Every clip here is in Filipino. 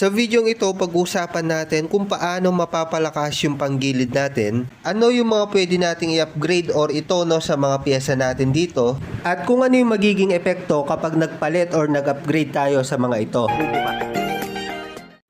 Sa videong ito, pag-usapan natin kung paano mapapalakas yung panggilid natin, ano yung mga pwede nating i-upgrade or itono sa mga pyesa natin dito, at kung ano yung magiging epekto kapag nagpalit or nag-upgrade tayo sa mga ito.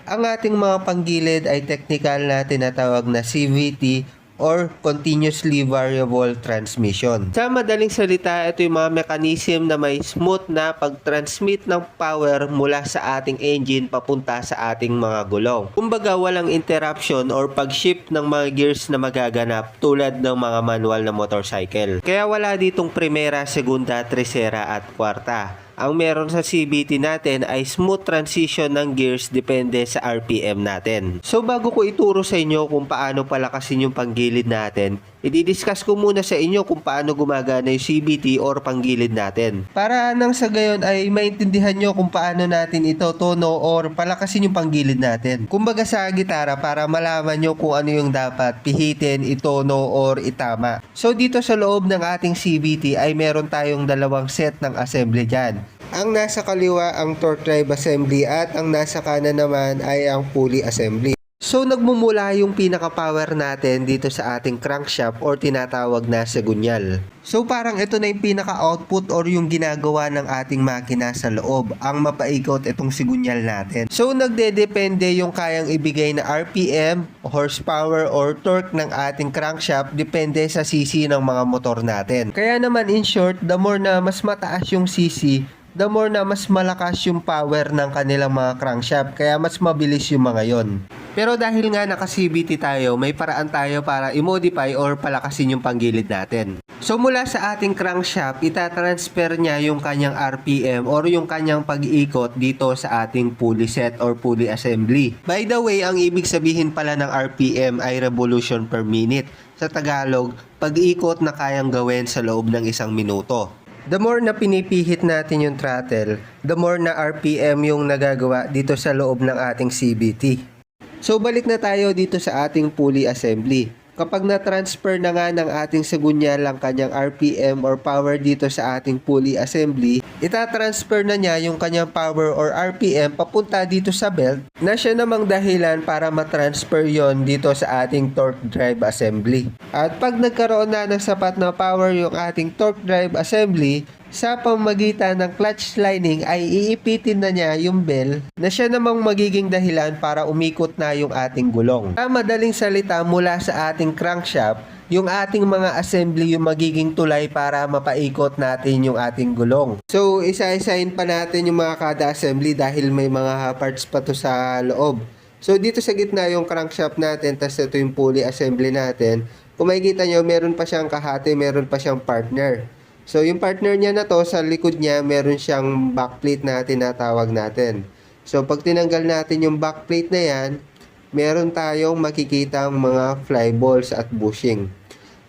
Ang ating mga panggilid ay technical na tinatawag na CVT or Continuously Variable Transmission. Sa madaling salita, ito yung mga mechanism na may smooth na pag-transmit ng power mula sa ating engine papunta sa ating mga gulong. Kumbaga, walang interruption or pag-shift ng mga gears na magaganap tulad ng mga manual na motorcycle. Kaya wala ditong primera, segunda, tresera at kwarta. Ang meron sa CBT natin ay smooth transition ng gears depende sa RPM natin. So bago ko ituro sa inyo kung paano palakasin yung panggilid natin, i-discuss ko muna sa inyo kung paano gumagana yung CBT or panggilid natin. Para nang sa gayon ay maintindihan nyo kung paano natin ito tono or palakasin yung panggilid natin. Kumbaga sa gitara para malaman nyo kung ano yung dapat pihitin, itono or itama. So dito sa loob ng ating CBT ay meron tayong dalawang set ng assembly dyan. Ang nasa kaliwa ang torque drive assembly at ang nasa kanan naman ay ang pulley assembly. So nagmumula yung pinaka-power natin dito sa ating crankshaft or tinatawag na segunyal. So parang ito na yung pinaka-output or yung ginagawa ng ating makina sa loob, ang mapaikot itong segunyal natin. So nagdedepende yung kayang ibigay na RPM, horsepower or torque ng ating crankshaft depende sa CC ng mga motor natin. Kaya naman in short, the more na mas mataas yung CC, the more na mas malakas yung power ng kanilang mga crankshaft kaya mas mabilis yung mga yon. Pero dahil nga naka-CVT tayo, may paraan tayo para i-modify or palakasin yung panggilid natin. So mula sa ating crankshaft, itatransfer niya yung kanyang RPM or yung kanyang pag-iikot dito sa ating pulley set or pulley assembly. By the way, ang ibig sabihin pala ng RPM ay revolution per minute. Sa Tagalog, pag-ikot na kayang gawin sa loob ng isang minuto. The more na pinipihit natin yung throttle, the more na RPM yung nagagawa dito sa loob ng ating CVT. So balik na tayo dito sa ating pulley assembly. Kapag na-transfer na nga ng ating segunyal ang kanyang RPM or power dito sa ating pulley assembly, itatransfer na niya yung kanyang power or RPM papunta dito sa belt na siya namang dahilan para matransfer yon dito sa ating torque drive assembly. At pag nagkaroon na ng sapat na power yung ating torque drive assembly, sa pamagitan ng clutch lining ay iipitin na niya yung bell na siya namang magiging dahilan para umikot na yung ating gulong. Sa madaling salita mula sa ating crankshaft, yung ating mga assembly yung magiging tulay para mapaikot natin yung ating gulong. So, isa-isahin pa natin yung mga kada assembly dahil may mga parts pa to sa loob. So, dito sa gitna yung crankshaft natin, tapos ito yung pulley assembly natin. Kung makikita nyo, meron pa siyang kahati, meron pa siyang partner. So, yung partner niya na to, sa likod niya, meron siyang backplate na tinatawag natin. So, pag tinanggal natin yung backplate na yan, meron tayong makikitang mga flyballs at bushing.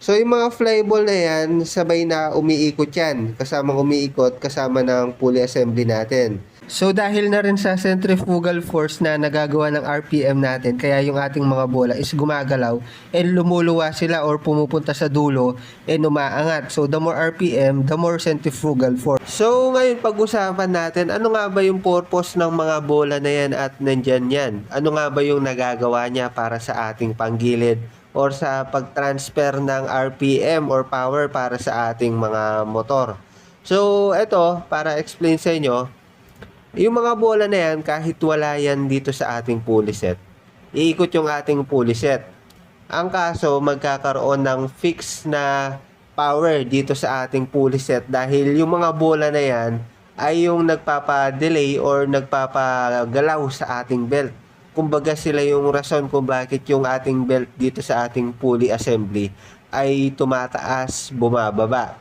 So, yung mga flyball na yan, sabay na umiikot yan. Kasama umiikot, kasama ng pulley assembly natin. So dahil na rin sa centrifugal force na nagagawa ng RPM natin, kaya yung ating mga bola is gumagalaw and lumuluwa sila or pumupunta sa dulo and umaangat. So the more RPM, the more centrifugal force. So ngayon pag-usapan natin, ano nga ba yung purpose ng mga bola na yan at nandyan yan? Ano nga ba yung nagagawa niya para sa ating panggilid or sa pag-transfer ng RPM or power para sa ating mga motor? So ito, para explain sa inyo, yung mga bola na yan, kahit wala yan dito sa ating pulley set, iikot yung ating pulley set. Ang kaso, magkakaroon ng fix na power dito sa ating pulley set dahil yung mga bola na yan ay yung nagpapa-delay or nagpapagalaw sa ating belt. Kumbaga sila yung rason kung bakit yung ating belt dito sa ating pulley assembly ay tumataas, bumababa.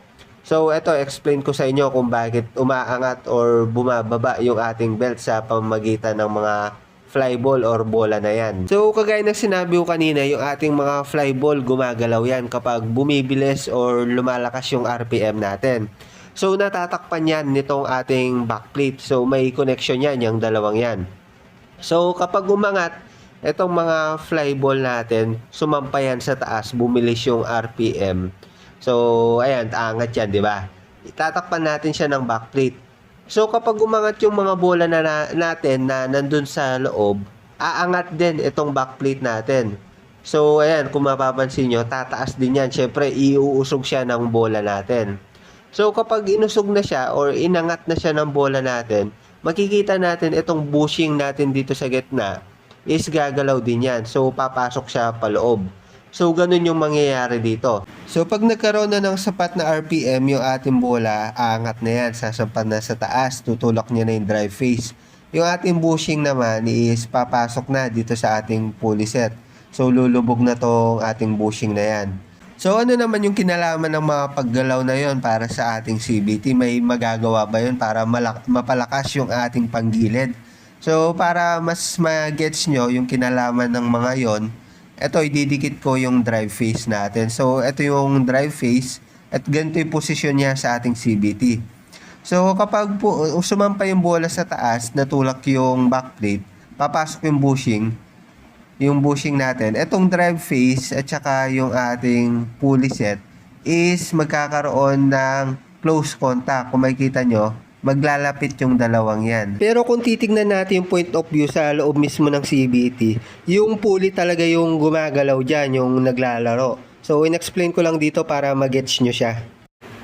So, ito, explain ko sa inyo kung bakit umaangat or bumababa yung ating belt sa pamamagitan ng mga flyball or bola na yan. So, kagaya ng sinabi ko kanina, yung ating mga flyball gumagalaw yan kapag bumibilis or lumalakas yung RPM natin. So, natatakpan yan nitong ating backplate. So, may connection yan, yung dalawang yan. So, kapag umangat, itong mga flyball natin, sumampayan sa taas, bumilis yung RPM. So, ayan, angat yan, di ba? Itatakpan natin siya ng backplate. So kapag umangat yung mga bola na, na natin na nandun sa loob, aangat din itong backplate natin. So ayan, kung mapapansin nyo, tataas din yan. Siyempre, iuusog siya ng bola natin. So kapag inusog na siya or inangat na siya ng bola natin, makikita natin itong bushing natin dito sa gitna is gagalaw din yan. So papasok siya paloob. So ganun yung mangyayari dito. So pag nagkaroon na ng sapat na RPM yung ating bola, aangat na yan, sasampan na sa taas, tutulak niya na yung drive face. Yung ating bushing naman is papasok na dito sa ating pulley set. So lulubog na tong ating bushing na yan. So ano naman yung kinalaman ng mga paggalaw na yon para sa ating CBT? May magagawa ba yun para mapalakas yung ating panggilid? So para mas ma-gets nyo yung kinalaman ng mga yon, ito ididikit ko yung drive face natin. So ito yung drive face at ganito yung posisyon niya sa ating CBT. So kapag po, sumampa yung bola sa taas, natulak yung backplate, papasok yung bushing, yung bushing natin, itong drive face at saka yung ating pulley set is magkakaroon ng close contact. Kung makikita nyo, maglalapit yung dalawang yan. Pero kung titignan natin yung point of view sa loob mismo ng CBT, yung pulley talaga yung gumagalaw dyan, yung naglalaro. So, in-explain ko lang dito para magets nyo siya.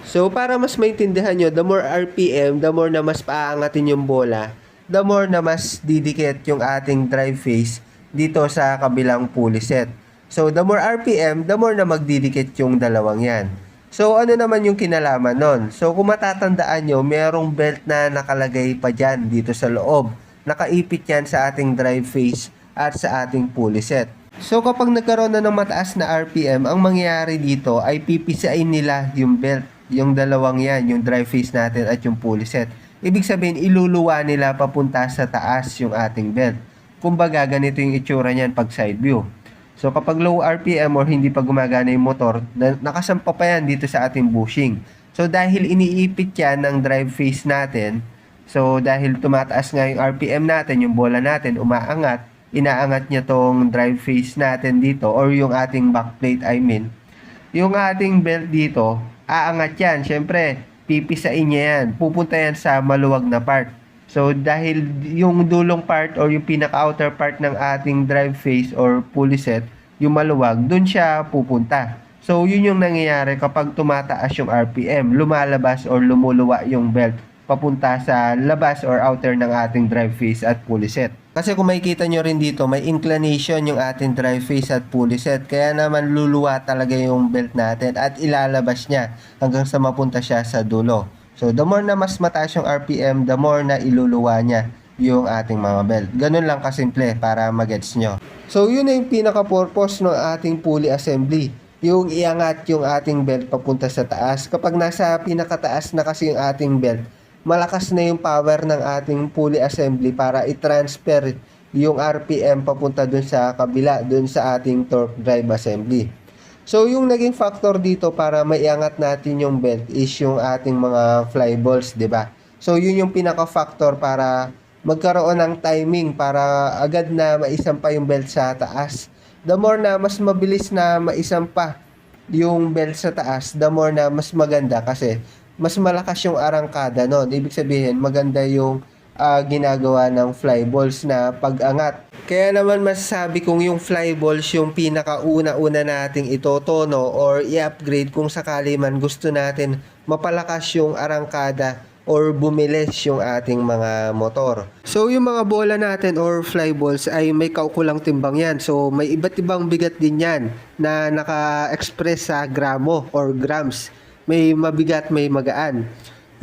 So, para mas maintindihan nyo, the more RPM, the more na mas paangatin yung bola, the more na mas didikit yung ating drive face dito sa kabilang pulley set. So, the more RPM, the more na magdidikit yung dalawang yan. So, ano naman yung kinalaman nun? So, kung matatandaan nyo, merong belt na nakalagay pa dyan dito sa loob. Nakaipit yan sa ating drive face at sa ating pulley set. So, kapag nagkaroon na ng mataas na RPM, ang mangyayari dito ay pipisain nila yung belt. Yung dalawang yan, yung drive face natin at yung pulley set. Ibig sabihin, iluluwa nila papunta sa taas yung ating belt. Kumbaga, ganito yung itsura niyan pag side view. So kapag low RPM or hindi pa gumagana yung motor, na, nakasampa pa yan dito sa ating bushing. So dahil iniipit yan ng drive face natin, so dahil tumataas nga yung RPM natin, yung bola natin umaangat, inaangat niya tong drive face natin dito or yung ating backplate I mean, yung ating belt dito, aangat yan. Siyempre, pipisain niya yan. Pupunta yan sa maluwag na part. So, dahil yung dulong part or yung pinaka-outer part ng ating drive face or pulley set, yung maluwag, dun siya pupunta. So, yun yung nangyayari kapag tumataas yung RPM, lumalabas or lumuluwa yung belt papunta sa labas or outer ng ating drive face at pulley set. Kasi kung makikita nyo rin dito, may inclination yung ating drive face at pulley set. Kaya naman luluwa talaga yung belt natin at ilalabas niya hanggang sa mapunta siya sa dulo. So, the more na mas mataas yung RPM, the more na iluluwa niya yung ating mga belt. Ganun lang kasimple para magets nyo. So, yun na yung pinaka-purpose ng ating pulley assembly. Yung iangat yung ating belt papunta sa taas. Kapag nasa pinakataas na kasi yung ating belt, malakas na yung power ng ating pulley assembly para i-transfer yung RPM papunta dun sa kabila, dun sa ating torque drive assembly. So, yung naging factor dito para maiangat natin yung belt is yung ating mga fly balls, 'di ba? So, yun yung pinaka-factor para magkaroon ng timing para agad na maisampa yung belt sa taas. The more na mas mabilis na maisampa yung belt sa taas, the more na mas maganda kasi mas malakas yung arangkada noon. Ibig sabihin, maganda yung ah, ginagawa ng fly balls na pag-angat. Kaya naman masasabi kong yung fly balls yung pinakauna-una nating itotono or i-upgrade kung sakali man gusto natin mapalakas yung arangkada or bumilis yung ating mga motor. So yung mga bola natin or fly balls ay may kaukulang timbang yan. So may iba't ibang bigat din yan na naka-express sa gramo or grams. May mabigat, may magaan.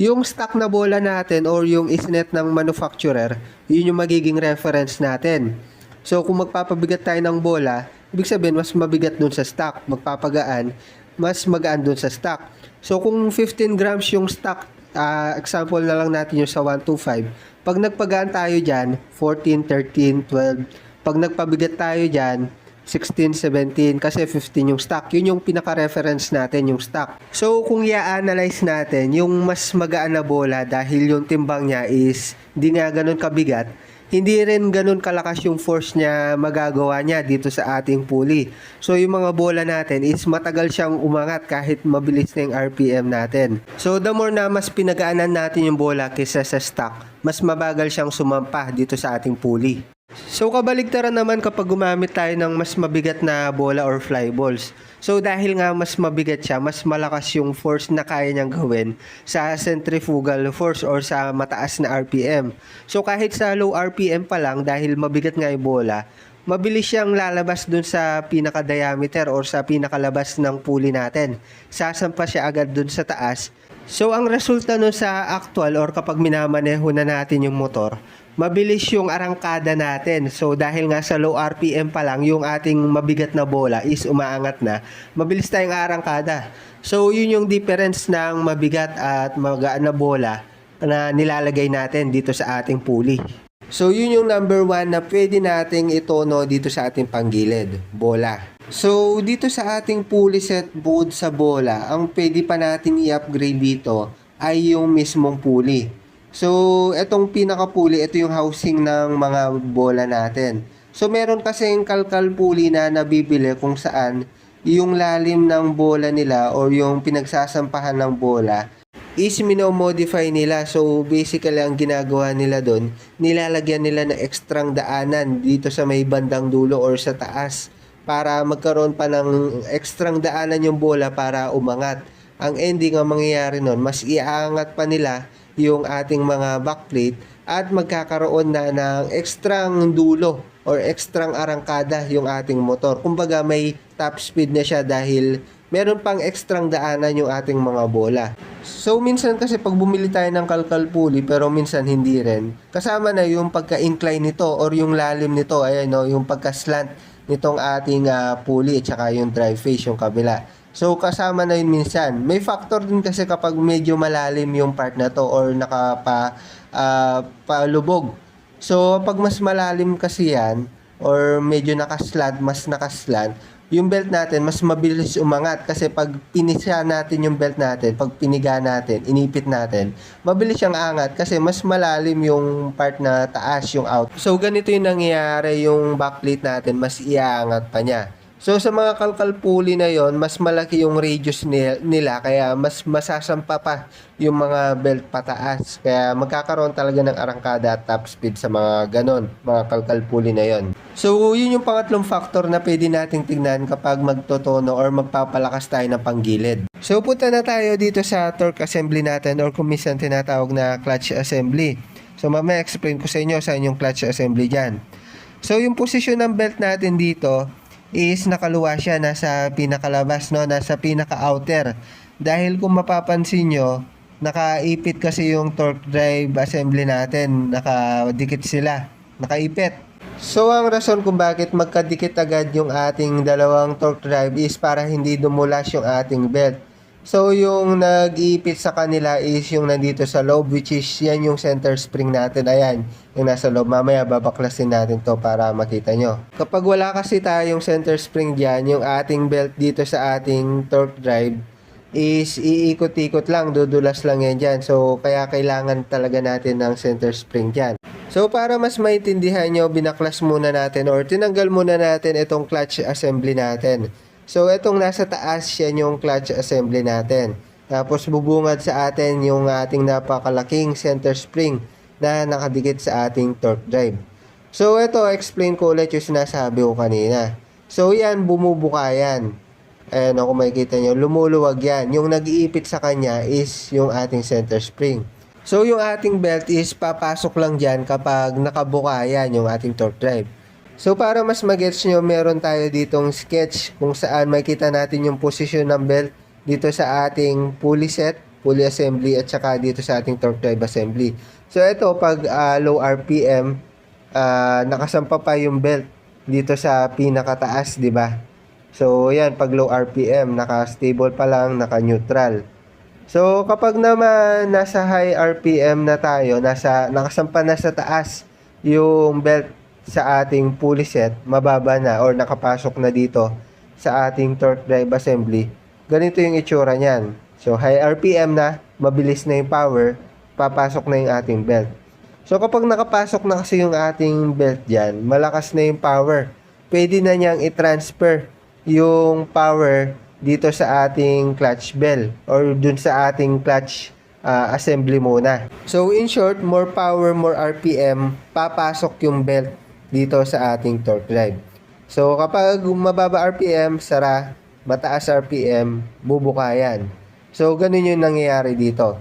Yung stock na bola natin or yung isnet ng manufacturer, yun yung magiging reference natin. So kung magpapabigat tayo ng bola, ibig sabihin mas mabigat dun sa stock. Magpapagaan, mas magaan dun sa stock. So kung 15 grams yung stock, ah, example na lang natin yung sa 125, pag nagpagaan tayo dyan, 14, 13, 12, pag nagpabigat tayo dyan, 16, 17, kasi 15 yung stock. Yun yung pinaka-reference natin, yung stock. So, kung i-analyze natin, yung mas magaan na bola dahil yung timbang niya is di nga ganun kabigat, hindi rin ganun kalakas yung force niya magagawa niya dito sa ating pulley. So yung mga bola natin is matagal siyang umangat kahit mabilis na yung RPM natin. So the more na mas pinagaanan natin yung bola kaysa sa stock, mas mabagal siyang sumampa dito sa ating pulley. So kabaligtaran naman kapag gumamit tayo ng mas mabigat na bola or fly balls. So dahil nga mas mabigat siya, mas malakas yung force na kaya niyang gawin sa centrifugal force or sa mataas na RPM. So kahit sa low RPM pa lang dahil mabigat nga yung bola, mabilis siyang lalabas dun sa pinaka-diameter or sa pinakalabas ng pulley natin. Sasampa siya agad dun sa taas. So ang resulta nun sa actual or kapag minamaneho na natin yung motor, mabilis yung arangkada natin. So dahil nga sa low RPM pa lang, yung ating mabigat na bola is umaangat na, mabilis tayong arangkada. So yun yung difference ng mabigat at magaan na bola na nilalagay natin dito sa ating pulley. So yun yung number one na pwede nating itono dito sa ating panggilid, bola. So dito sa ating pulley set bukod sa bola, ang pwede pa natin i-upgrade dito ay yung mismong pulley. So etong pinaka pulley, ito yung housing ng mga bola natin. So meron kasing kalkal pulley na nabibili kung saan yung lalim ng bola nila or yung pinagsasampahan ng bola is minomodify nila. So, basically, ang ginagawa nila doon, nilalagyan nila ng ekstrang daanan dito sa may bandang dulo or sa taas para magkaroon pa ng ekstrang daanan yung bola para umangat. Ang ending ang mangyayari nun, mas iaangat pa nila yung ating mga backplate at magkakaroon na ng ekstrang dulo or ekstrang arangkada yung ating motor. Kumbaga may top speed na siya dahil meron pang ekstrang daanan yung ating mga bola. So minsan kasi pag bumili tayo ng kalkal pulley pero minsan hindi rin. Kasama na yung pagka-incline nito or yung lalim nito, ayan no, yung pagka-slant nitong ating ah, pulley at saka yung drive face yung kabila. So kasama na yun minsan. May factor din kasi kapag medyo malalim yung part na to or nakapa ah, palubog. So pag mas malalim kasi yan or medyo nakaslant, mas nakaslant, yung belt natin mas mabilis umangat kasi pag pinisya natin yung belt natin, pag piniga natin, inipit natin, mabilis siyang angat kasi mas malalim yung part na taas, yung out. So ganito yung nangyayari yung backplate natin, mas iaangat pa niya. So sa mga kalkal pulley na yon, mas malaki yung radius ni- nila kaya mas masasampa pa yung mga belt pataas. Kaya magkakaroon talaga ng arangkada at top speed sa mga ganon, mga kalkal pulley na yon. So yun yung pangatlong factor na pwede nating tignan kapag magtotono or magpapalakas tayo ng panggilid. So punta na tayo dito sa torque assembly natin or kung minsan tinatawag na clutch assembly. So mamaya explain ko sa inyo sa yung clutch assembly dyan. So yung posisyon ng belt natin dito is nakaluwa siya nasa pinakalabas no? Nasa pinaka outer dahil kung mapapansin nyo nakaipit kasi yung torque drive assembly natin. Nakadikit sila. Nakaipit. So ang rason kung bakit magkadikit agad yung ating dalawang torque drive is para hindi dumulas yung ating belt So, yung nag-iipit sa kanila is yung nandito sa loob, which is yan yung center spring natin. Ayan, yung nasa loob. Mamaya babaklasin natin to para makita nyo. Kapag wala kasi tayong center spring dyan, yung ating belt dito sa ating torque drive is iikot-ikot lang, dudulas lang yan dyan. So, kaya kailangan talaga natin ng center spring dyan. So, para mas maintindihan nyo, binaklas muna natin or tinanggal muna natin itong clutch assembly natin. So, itong nasa taas yan yung clutch assembly natin. Tapos, bubungad sa atin yung ating napakalaking center spring na nakadikit sa ating torque drive. So, ito, explain ko ulit yung sinasabi ko kanina. So, yan, bumubuka yan. Ayan, kung makikita nyo, lumuluwag yan. Yung nag-iipit sa kanya is yung ating center spring. So, yung ating belt is papasok lang dyan kapag nakabuka yan yung ating torque drive. So para mas magets nyo, meron tayo ditong sketch kung saan makita natin yung posisyon ng belt dito sa ating pulley set, pulley assembly at saka dito sa ating torque drive assembly. So ito pag ah, low RPM, ah, nakasampa pa yung belt dito sa pinakataas, di ba? So yan, pag low RPM, naka-stable pa lang, naka-neutral. So kapag naman nasa high RPM na tayo, nasa nakasampa na sa taas yung belt sa ating pulley set, mababa na or nakapasok na dito sa ating torque drive assembly, ganito yung itsura niyan. So, high RPM na, mabilis na yung power, papasok na yung ating belt. So kapag nakapasok na kasi yung ating belt dyan, malakas na yung power. Pwede na niyang i-transfer yung power dito sa ating clutch bell or dun sa ating clutch ah, assembly muna. So in short, more power, more RPM, papasok yung belt dito sa ating torque drive. So kapag mababa RPM, sara, mataas RPM, bubuka yan. So ganun yung nangyayari dito.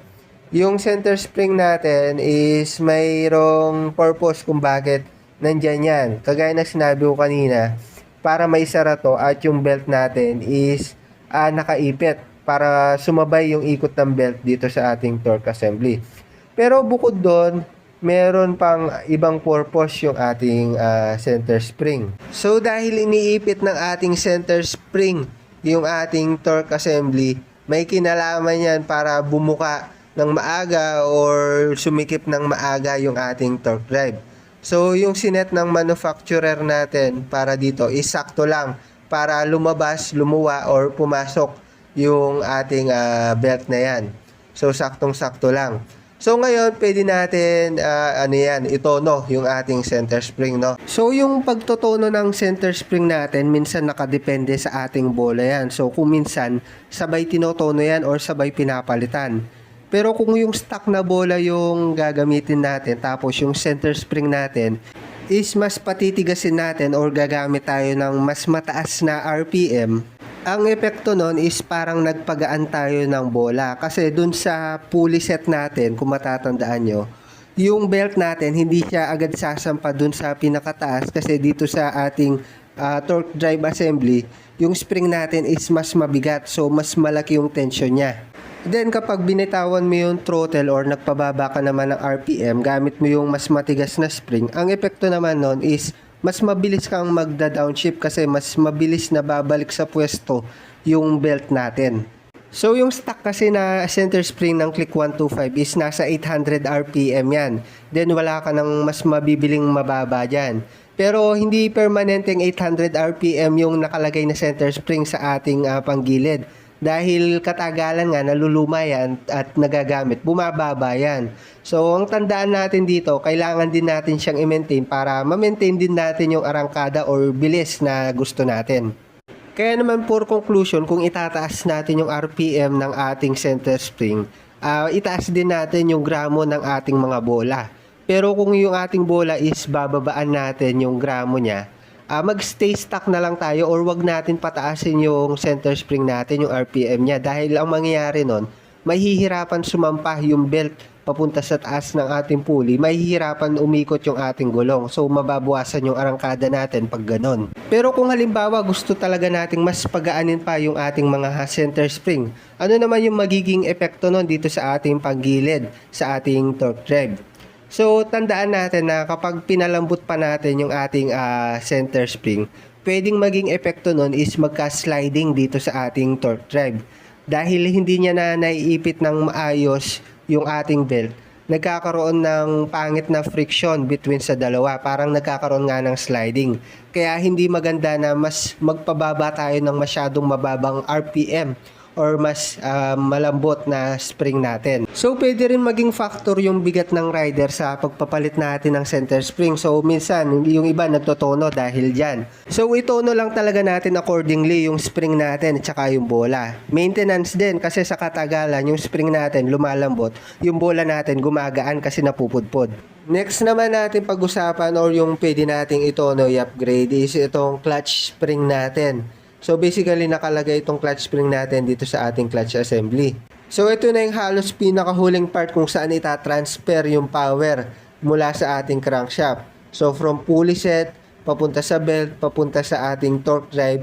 Yung center spring natin is mayroong purpose kung bakit nandyan yan. Kagaya na sinabi ko kanina, para may sara to at yung belt natin is ah, nakaipit para sumabay yung ikot ng belt dito sa ating torque assembly. Pero bukod doon, meron pang ibang purpose yung ating ah, center spring. So dahil iniipit ng ating center spring yung ating torque assembly, may kinalaman yan para bumuka ng maaga or sumikip ng maaga yung ating torque drive. So yung sinet ng manufacturer natin para dito is sakto lang para lumabas, lumuwa or pumasok yung ating ah, belt na yan. So saktong-sakto lang. So ngayon, pwede natin ah, ano yan, itono yung ating center spring, no? So yung pagtotono ng center spring natin, minsan nakadepende sa ating bola yan. So kung minsan, sabay tinotono yan or sabay pinapalitan. Pero kung yung stock na bola yung gagamitin natin, tapos yung center spring natin, is mas patitigasin natin or gagamit tayo ng mas mataas na RPM, ang epekto nun is parang nagpagaan tayo ng bola. Kasi dun sa pulley set natin, kung matatandaan nyo, yung belt natin, hindi siya agad sasampa dun sa pinakataas kasi dito sa ating ah, torque drive assembly, yung spring natin is mas mabigat. So, mas malaki yung tension niya. Then kapag binitawan mo yung throttle or nagpababa ka naman ng RPM, gamit mo yung mas matigas na spring, ang epekto naman nun is mas mabilis kang magda-downshift kasi mas mabilis na babalik sa pwesto yung belt natin. So yung stock kasi na center spring ng Click 125 is nasa 800 RPM yan. Then wala ka ng mas mabibiling mababa dyan. Pero hindi permanenteng 800 RPM yung nakalagay na center spring sa ating ah, panggilid. Dahil katagalan nga, naluluma yan at nagagamit, bumababa yan. So, ang tandaan natin dito, kailangan din natin siyang i-maintain para ma-maintain din natin yung arangkada or bilis na gusto natin. Kaya naman for conclusion, kung itataas natin yung RPM ng ating center spring, ah, itaas din natin yung gramo ng ating mga bola. Pero kung yung ating bola is bababaan natin yung gramo niya, ah, mag-stay stock na lang tayo or wag natin pataasin yung center spring natin, yung RPM niya. Dahil ang mangyayari nun, mahihirapan sumampa yung belt papunta sa taas ng ating pulley, mahihirapan umikot yung ating gulong. So, mababawasan yung arangkada natin pag ganon. Pero kung halimbawa gusto talaga nating mas pagaanin pa yung ating mga center spring, ano naman yung magiging epekto nun dito sa ating paggilid, sa ating torque drive? So, tandaan natin na kapag pinalambot pa natin yung ating ah, center spring, pwedeng maging epekto nun is magka-sliding dito sa ating torque drive. Dahil hindi niya na naiipit ng maayos yung ating belt, nagkakaroon ng pangit na friction between sa dalawa. Parang nagkakaroon nga ng sliding. Kaya hindi maganda na mas magpababa tayo ng masyadong mababang RPM or mas ah, malambot na spring natin. So, pwede rin maging factor yung bigat ng rider sa pagpapalit natin ng center spring. So, minsan, yung iba nagtotono dahil dyan. So, itono lang talaga natin accordingly yung spring natin at saka yung bola. Maintenance din kasi sa katagalan, yung spring natin lumalambot, yung bola natin gumagaan kasi napupudpod. Next naman natin pag-usapan or yung pwede nating itono i-upgrade is itong clutch spring natin. So basically nakalagay itong clutch spring natin dito sa ating clutch assembly. So ito na yung halos pinakahuling part kung saan ita-transfer yung power mula sa ating crankshaft. So from pulley set, papunta sa belt, papunta sa ating torque drive,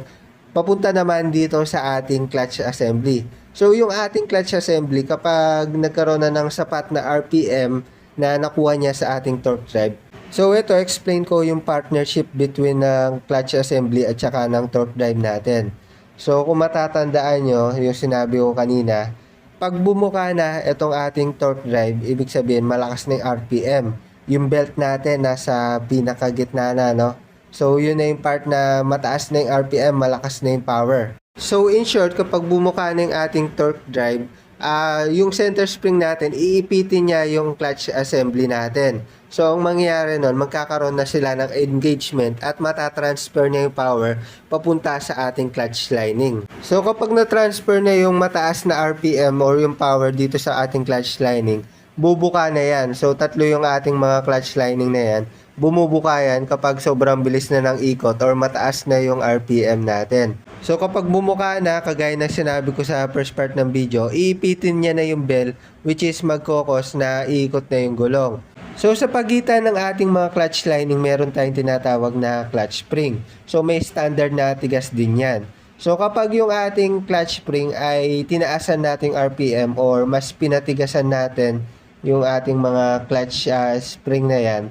papunta naman dito sa ating clutch assembly. So yung ating clutch assembly kapag nagkaroon na ng sapat na RPM na nakuha niya sa ating torque drive, So ito, explain ko yung partnership between ng clutch assembly at saka ng torque drive natin. So kung matatandaan nyo, yung sinabi ko kanina, pag bumuka na itong ating torque drive, ibig sabihin malakas na yung RPM. Yung belt natin nasa pinakagitna na, no? So yun na yung part na mataas na yung RPM, malakas na yung power. So in short, kapag bumuka na yung ating torque drive, ah yung center spring natin, iipitin niya yung clutch assembly natin. So, ang mangyayari nun, magkakaroon na sila ng engagement at matatransfer niya yung power papunta sa ating clutch lining. So, kapag na-transfer na yung mataas na RPM or yung power dito sa ating clutch lining, bubuka na yan. So, tatlo yung ating mga clutch lining na yan. Bumubuka yan kapag sobrang bilis na ng ikot or mataas na yung RPM natin. So kapag bumuka na, kagaya na sinabi ko sa first part ng video, iipitin niya na yung bell which is magkokos na iikot na yung gulong. So sa pagitan ng ating mga clutch lining, meron tayong tinatawag na clutch spring. So may standard na tigas din yan. So kapag yung ating clutch spring ay tinaasan nating RPM or mas pinatigasan natin yung ating mga clutch ah, spring na yan,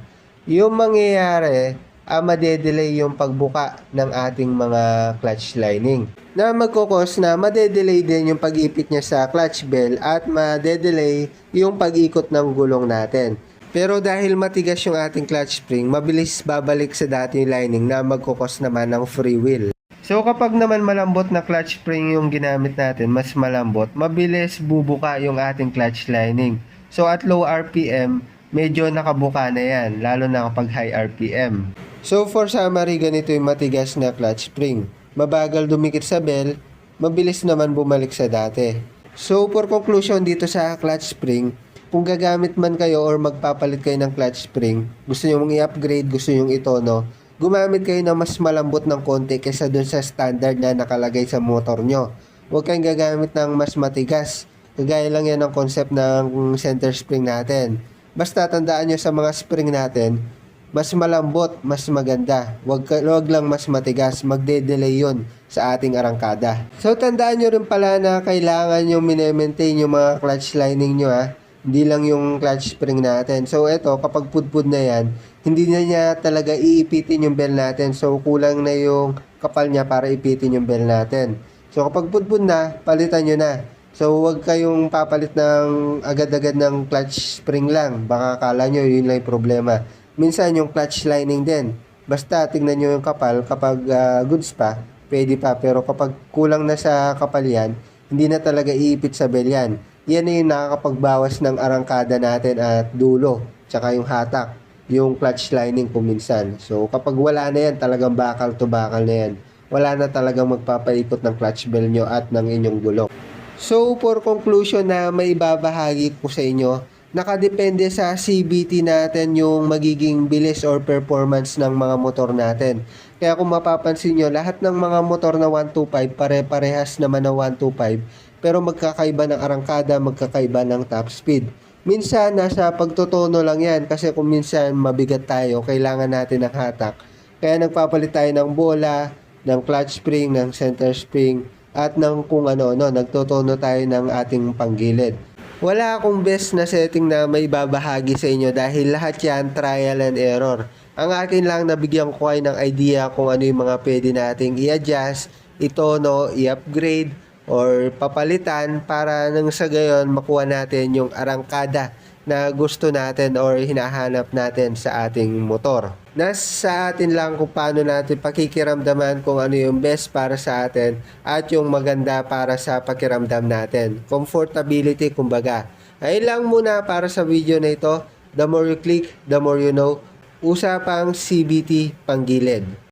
yung mangyayari, ah, madedelay yung pagbuka ng ating mga clutch lining. Na magkukos na madedelay din yung pag-ipit niya sa clutch bell at madedelay yung pag-ikot ng gulong natin. Pero dahil matigas yung ating clutch spring, mabilis babalik sa dating lining na magkukos naman ng free wheel. So kapag naman malambot na clutch spring yung ginamit natin, mas malambot, mabilis bubuka yung ating clutch lining. So at low RPM, medyo nakabuka na yan, lalo na kapag high RPM. So for summary, ganito yung matigas na clutch spring. Mabagal dumikit sa bell, mabilis naman bumalik sa dati. So for conclusion dito sa clutch spring, kung gagamit man kayo or magpapalit kayo ng clutch spring, gusto nyo mong i-upgrade, gusto nyo itono, gumamit kayo ng mas malambot ng konti kaysa dun sa standard na nakalagay sa motor nyo. Huwag kayong gagamit ng mas matigas. Kagaya lang yan ng concept ng center spring natin. Basta tandaan nyo sa mga spring natin, mas malambot, mas maganda. Huwag, huwag lang mas matigas. Magde-delay yun sa ating arangkada. So, tandaan nyo rin pala na kailangan yung minemaintain yung mga clutch lining nyo ha. Hindi lang yung clutch spring natin. So, eto, kapag pudpud na yan, hindi na niya talaga iipitin yung bell natin. So, kulang na yung kapal niya para ipitin yung bell natin. So, kapag pudpud na, palitan nyo na. So, huwag kayong papalit ng agad-agad ng clutch spring lang. Baka kala nyo yun lang yung problema. Minsan yung clutch lining din. Basta tingnan nyo yung kapal. Kapag ah, goods pa, pwede pa. Pero kapag kulang na sa kapal yan, hindi na talaga iipit sa bell yan. Yan yung nakakapagbawas ng arangkada natin at dulo. Tsaka yung hatak. Yung clutch lining kung minsan. So kapag wala na yan, talagang bakal to bakal na yan. Wala na talagang magpapaikot ng clutch bell nyo at ng inyong gulong. So, for conclusion na may babahagi ko sa inyo, nakadepende sa CBT natin yung magiging bilis or performance ng mga motor natin. Kaya kung mapapansin nyo, lahat ng mga motor na 125 pare-parehas naman na 125 pero magkakaiba ng arangkada, magkakaiba ng top speed. Minsan, nasa pagtotono lang yan kasi kung minsan mabigat tayo, kailangan natin ng hatak. Kaya nagpapalit tayo ng bola, ng clutch spring, ng center spring, at ng kung ano, no, nagtotono tayo ng ating panggilid. Wala akong best na setting na may babahagi sa inyo dahil lahat yan trial and error. Ang akin lang nabigyan ko kayo ng idea kung ano yung mga pwede nating i-adjust, itono, i-upgrade, or papalitan para nang sa gayon makuha natin yung arangkada na gusto natin or hinahanap natin sa ating motor. Nasa atin lang kung paano natin pakikiramdaman kung ano yung best para sa atin at yung maganda para sa pakiramdam natin. Comfortability kumbaga. Ayun lang muna para sa video na ito. The more you click, the more you know. Usapang CBT Panggilid.